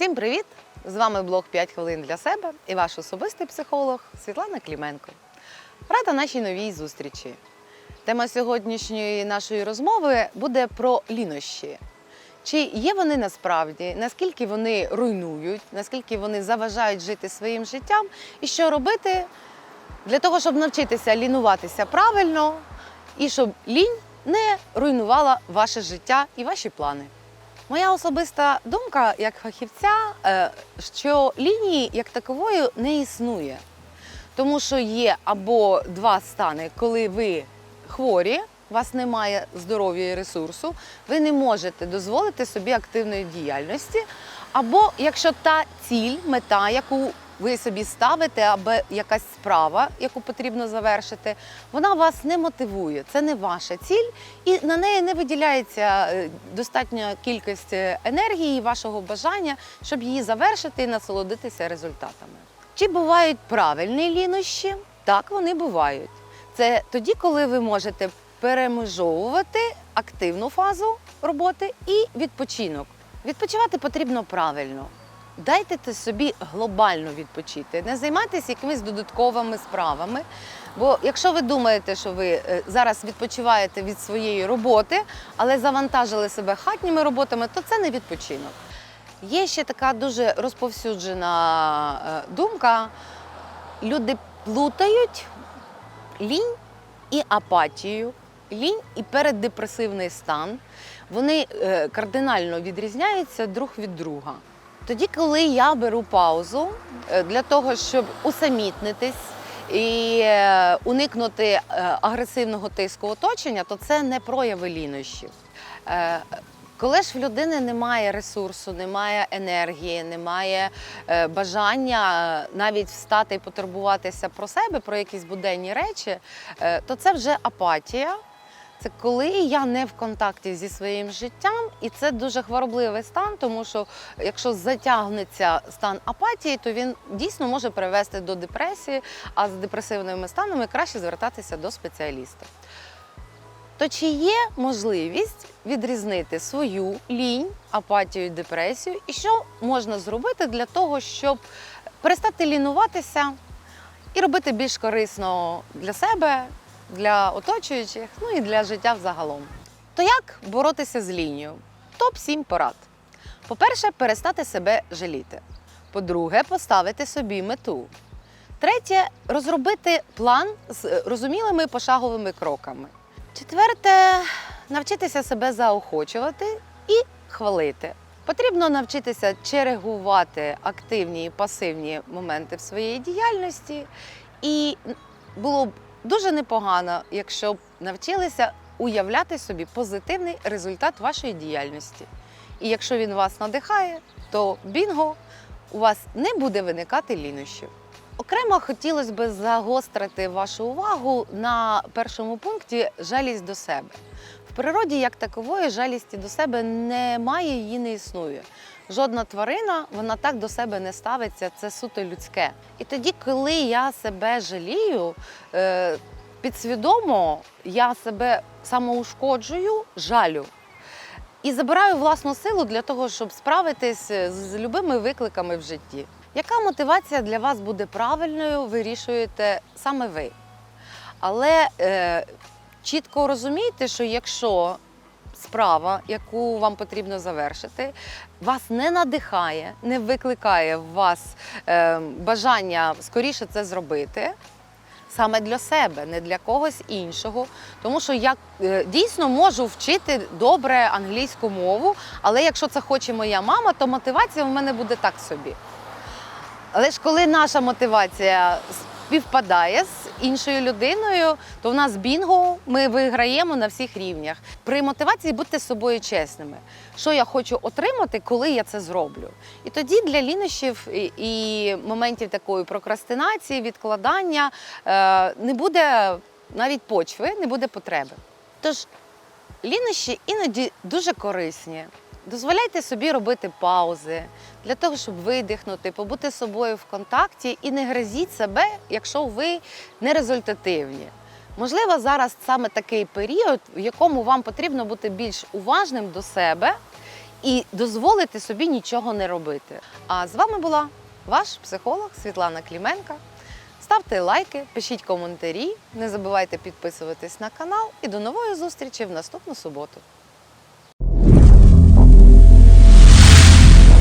Всім привіт! З вами блог 5 хвилин для себе і ваш особистий психолог Світлана Кліменко. Рада нашій новій зустрічі. Тема сьогоднішньої нашої розмови буде про лінощі. Чи є вони насправді, наскільки вони руйнують, наскільки вони заважають жити своїм життям, і що робити для того, щоб навчитися лінуватися правильно і щоб лінь не руйнувала ваше життя і ваші плани. Моя особиста думка як фахівця, е, що лінії як такової не існує. Тому що є або два стани, коли ви хворі, у вас немає здоров'я і ресурсу, ви не можете дозволити собі активної діяльності. Або якщо та ціль, мета, яку ви собі ставите, або якась справа, яку потрібно завершити, вона вас не мотивує. Це не ваша ціль, і на неї не виділяється е, достатня кількість е, енергії і вашого бажання, щоб її завершити і насолодитися результатами. Чи бувають правильні лінощі? Так, вони бувають. Це тоді, коли ви можете перемежовувати активну фазу роботи і відпочинок. Відпочивати потрібно правильно. Дайте собі глобально відпочити, не займайтеся якимись додатковими справами. Бо якщо ви думаєте, що ви е, зараз відпочиваєте від своєї роботи, але завантажили себе хатніми роботами, то це не відпочинок. Є ще така дуже розповсюджена е, думка. Люди плутають лінь і апатію, лінь і переддепресивний стан. Вони е, кардинально відрізняються друг від друга. Тоді, коли я беру паузу е, для того, щоб усамітнитись і е, уникнути е, агресивного тиску оточення, то це не прояви лінощів. Коли ж в людини немає ресурсу, немає енергії, немає бажання навіть встати і потурбуватися про себе, про якісь буденні речі, то це вже апатія. Це коли я не в контакті зі своїм життям, і це дуже хворобливий стан, тому що якщо затягнеться стан апатії, то він дійсно може привести до депресії, а з депресивними станами краще звертатися до спеціаліста. То чи є можливість відрізнити свою лінь, апатію і депресію, і що можна зробити для того, щоб перестати лінуватися і робити більш корисно для себе, для оточуючих, ну і для життя взагалом. То як боротися з лінією? Топ-7 порад. По-перше, перестати себе жаліти. По-друге, поставити собі мету. Третє розробити план з розумілими пошаговими кроками. Четверте навчитися себе заохочувати і хвалити. Потрібно навчитися чергувати активні і пасивні моменти в своїй діяльності, і було б дуже непогано, якщо б навчилися уявляти собі позитивний результат вашої діяльності. І якщо він вас надихає, то бінго у вас не буде виникати лінощів. Окремо хотілося б загострити вашу увагу на першому пункті жалість до себе. В природі, як такової, жалісті до себе немає, її не існує. Жодна тварина вона так до себе не ставиться, це суто людське. І тоді, коли я себе жалію, е, підсвідомо я себе самоушкоджую, жалю. І забираю власну силу для того, щоб справитись з любими викликами в житті. Яка мотивація для вас буде правильною, вирішуєте саме ви. Але е, чітко розумійте, що якщо справа, яку вам потрібно завершити, вас не надихає, не викликає в вас е, бажання скоріше це зробити. Саме для себе, не для когось іншого. Тому що я е, дійсно можу вчити добре англійську мову, але якщо це хоче моя мама, то мотивація в мене буде так собі. Але ж коли наша мотивація співпадає з іншою людиною, то в нас бінго, ми виграємо на всіх рівнях. При мотивації будьте з собою чесними. Що я хочу отримати, коли я це зроблю. І тоді для лінощів і, моментів такої прокрастинації, відкладання е, не буде навіть почви, не буде потреби. Тож лінощі іноді дуже корисні. Дозволяйте собі робити паузи для того, щоб видихнути, побути собою в контакті і не гризіть себе, якщо ви не результативні. Можливо, зараз саме такий період, в якому вам потрібно бути більш уважним до себе і дозволити собі нічого не робити. А з вами була ваш психолог Світлана Кліменка. Ставте лайки, пишіть коментарі, не забувайте підписуватись на канал і до нової зустрічі в наступну суботу.